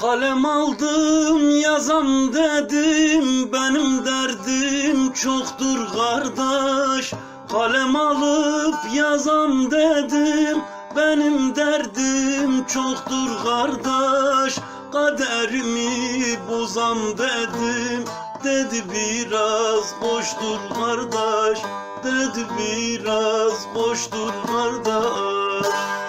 Kalem aldım yazam dedim benim derdim çoktur kardeş. Kalem alıp yazam dedim benim derdim çoktur kardeş. Kaderimi bozam dedim dedi biraz boştur kardeş Dedi biraz boştur kardeş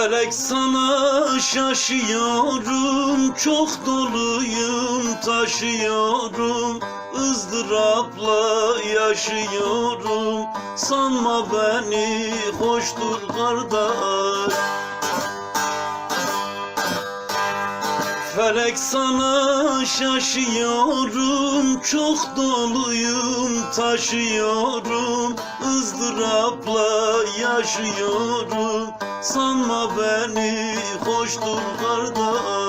Felek sana şaşıyorum Çok doluyum taşıyorum. Izdırapla yaşıyorum Sanma beni hoştur kardeş Felek sana şaşıyorum Çok doluyum taşıyorum. Izdırapla yaşıyorum. Sanma beni hoştur kardeş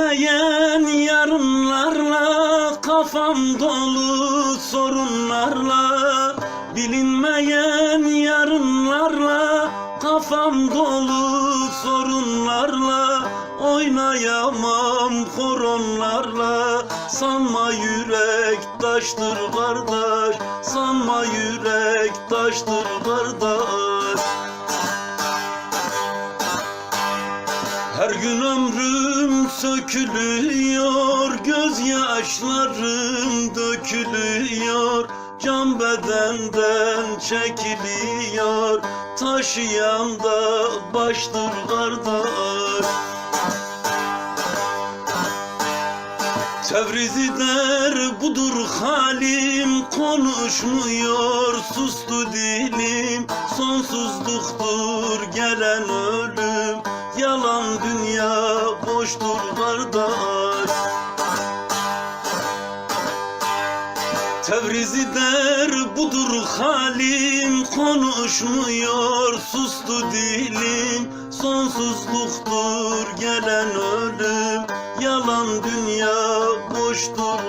Bilinmeyen yarınlarla kafam dolu sorunlarla. Bilinmeyen yarınlarla kafam dolu sorunlarla. Oynayamam horonlarla. Sanma yürek taştır kardeş Sanma yürek taştır kardeş gün ömrüm sökülüyor, gözyaşlarım dökülüyor. Can bedenden çekiliyor, taşıyan da baştır kardeş. Tevrizi der budur halim Konuşmuyor sustu dilim Sonsuzluktur gelen ölüm dünya boştur kardeş Tevrizi der budur halim Konuşmuyor sustu dilim. Sonsuzluktur gelen ölüm Yalan dünya boştur